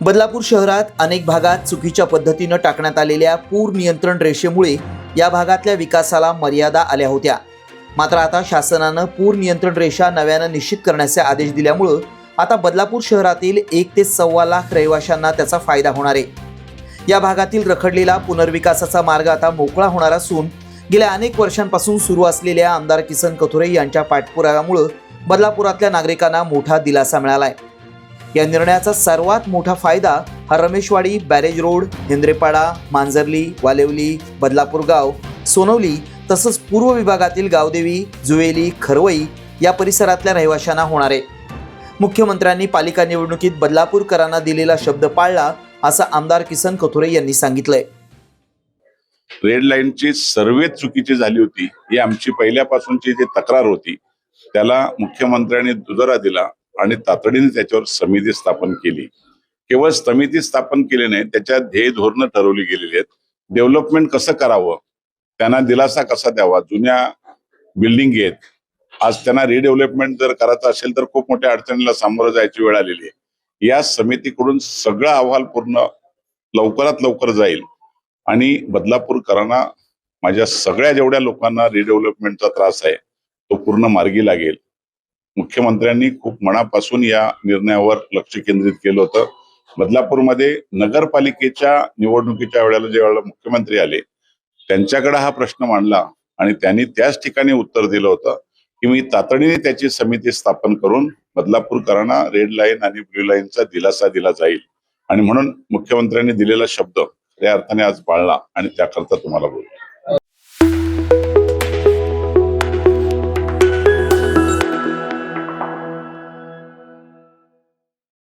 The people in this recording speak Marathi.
बदलापूर शहरात अनेक भागात चुकीच्या पद्धतीनं टाकण्यात आलेल्या पूर नियंत्रण रेषेमुळे या भागातल्या विकासाला मर्यादा आल्या होत्या. मात्र आता शासनानं पूर नियंत्रण रेषा नव्यानं निश्चित करण्याचे आदेश दिल्यामुळं आता बदलापूर शहरातील एक ते सव्वा लाख रहिवाशांना त्याचा फायदा होणार आहे. या भागातील रखडलेला पुनर्विकासाचा मार्ग आता मोकळा होणार असून गेल्या अनेक वर्षांपासून सुरू असलेल्या आमदार किसन कथोरे यांच्या पाठपुराव्यामुळं बदलापुरातल्या नागरिकांना मोठा दिलासा मिळाला आहे या निर्णयाचा सर्वात मोठा फायदा हा रमेशवाडी बॅरेज रोड हेंद्रेपाडा मांजरली वालेवली बदलापूर गाव सोनवली तसंच पूर्व विभागातील गावदेवी जुवेली खरवई या परिसरातल्या रहिवाशांना होणार आहे. मुख्यमंत्र्यांनी पालिका निवडणुकीत बदलापूरकरांना दिलेला शब्द पाळला असं आमदार किसन कथोरे यांनी सांगितलंय. रेड लाईनची सर्वे चुकीची झाली होती ही आमची पहिल्यापासूनची जी तक्रार होती त्याला मुख्यमंत्र्यांनी दुजोरा दिला. आणि तातडीने त्याच्यावर समिती स्थापन केली. केवळ समिती स्थापन केली नाही त्याच्या ध्येय धोरणं ठरवली गेलेली आहेत. डेव्हलपमेंट कसं करावं? त्यांना दिलासा कसा द्यावा? जुन्या बिल्डिंग आहेत. आज त्यांना रिडेव्हलपमेंट जर करायचं असेल तर खूप मोठ्या अडचणीला सामोरं जायची वेळ आलेली आहे. या समितीकडून सगळा अहवाल पूर्ण लवकरात लवकर जाईल. आणि बदलापूरकरांना माझ्या सगळ्या जेवढ्या लोकांना रिडेव्हलपमेंटचा त्रास आहे तो पूर्ण मार्गी लागेल. मुख्यमंत्र्यांनी खूप मनापासून या निर्णयावर लक्ष केंद्रित केलं होतं. बदलापूरमध्ये नगरपालिकेच्या निवडणुकीच्या वेळेला ज्या वेळेला मुख्यमंत्री आले त्यांच्याकडे हा प्रश्न मांडला आणि त्यांनी त्याच ठिकाणी उत्तर दिलं होतं की मी तातडीने त्याची समिती स्थापन करून बदलापूरकरांना रेड लाईन आणि ब्ल्यू लाईनचा दिलासा दिला जाईल. आणि म्हणून मुख्यमंत्र्यांनी दिलेला शब्द या अर्थाने आज पाळला आणि त्याकरता तुम्हाला बोलतो